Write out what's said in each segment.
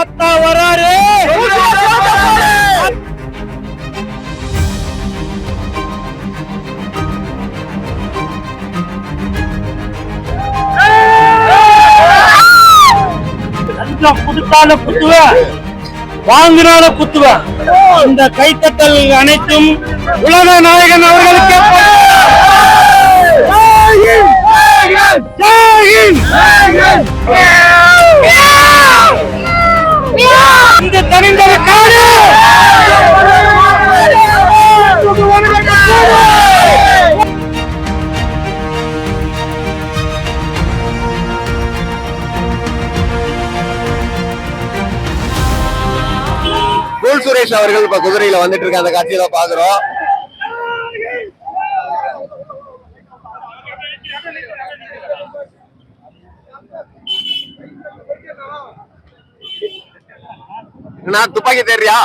தாத்தா வராரு! கொடுத்தாலும் குத்துவேன் வாங்கினாலும் குத்துவேன் இந்த கைத்தட்டல் அனைத்தும் உலக நாயகன் அவர்களுக்கு சுரேஷ் அவர்கள் இப்ப குதிரையில வந்துட்டு இருக்க அந்த காட்சியில பாக்குறோம் நான் துப்பாக்கி தேடுறியா?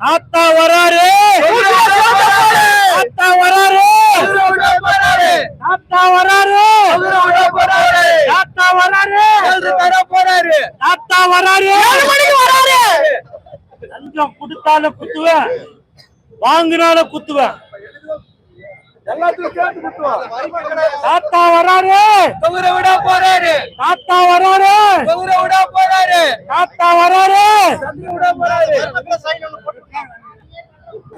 தாத்தா வராரு தாத்தா வராரு. தாத்தா வராரு தாத்தா வராரு தாத்தா வராரு லஞ்சம் கொடுத்தாலும் குத்துவேன் வாங்கினாலும் குத்துவேன். தாத்தா வராரு. விட போறாரு தாத்தா வராரு. விட போறாரு தாத்தா வராரு. விட போறாரு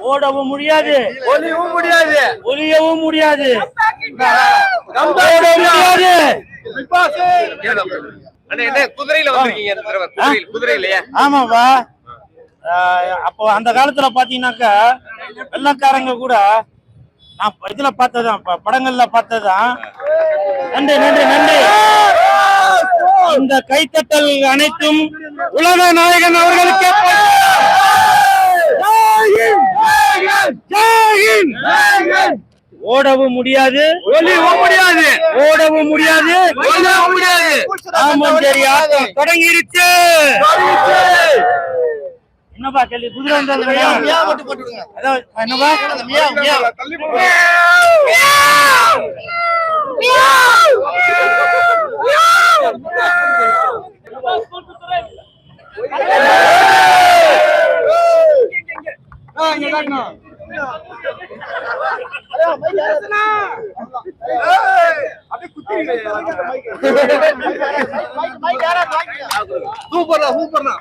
ஓடவும் முடியாது. ஒளிவும் முடியாது. ஒளியவும் முடியாது முடியாது குதிரையில வந்திருக்கீங்க குதிரையிலயே? அப்போ அந்த காலத்துல பாத்தீங்கன்னாக்கா வெள்ளக்காரங்க கூட நான் இதுல பார்த்ததான் படங்கள்ல பார்த்ததான் நன்றி நன்றி நன்றி. இந்த கைத்தட்டல் அனைத்தும் உலக நாயகன் அவர்களுக்கு ஓடவும் முடியாது. முடியாது. ஓடவும் முடியாது. முடியாது. தொடங்கிருச்சு. என்னப்பா கேள்வி? குதிரை? அதான், என்னப்பா? சூப்பர்ண்ணா சூப்பர்ண்ணா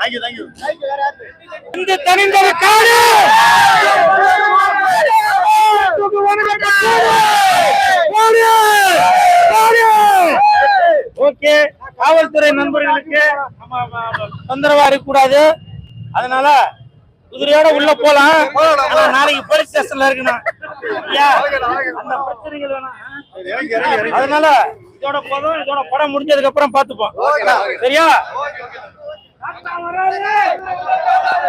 இந்த தனிந்தர காடு! ஓகே காவல்துறை நண்பர்களுக்கு தொந்தரவா இருக்கக்கூடாது. அதனால குதிரையோட உள்ள போலாம். நாளைக்கு போலீஸ் ஸ்டேஷன்ல இருக்கணும். அதனால இதோட போதும் இதோட படம் முடிஞ்சதுக்கு அப்புறம் பாத்துப்போம் சரியா? Tangan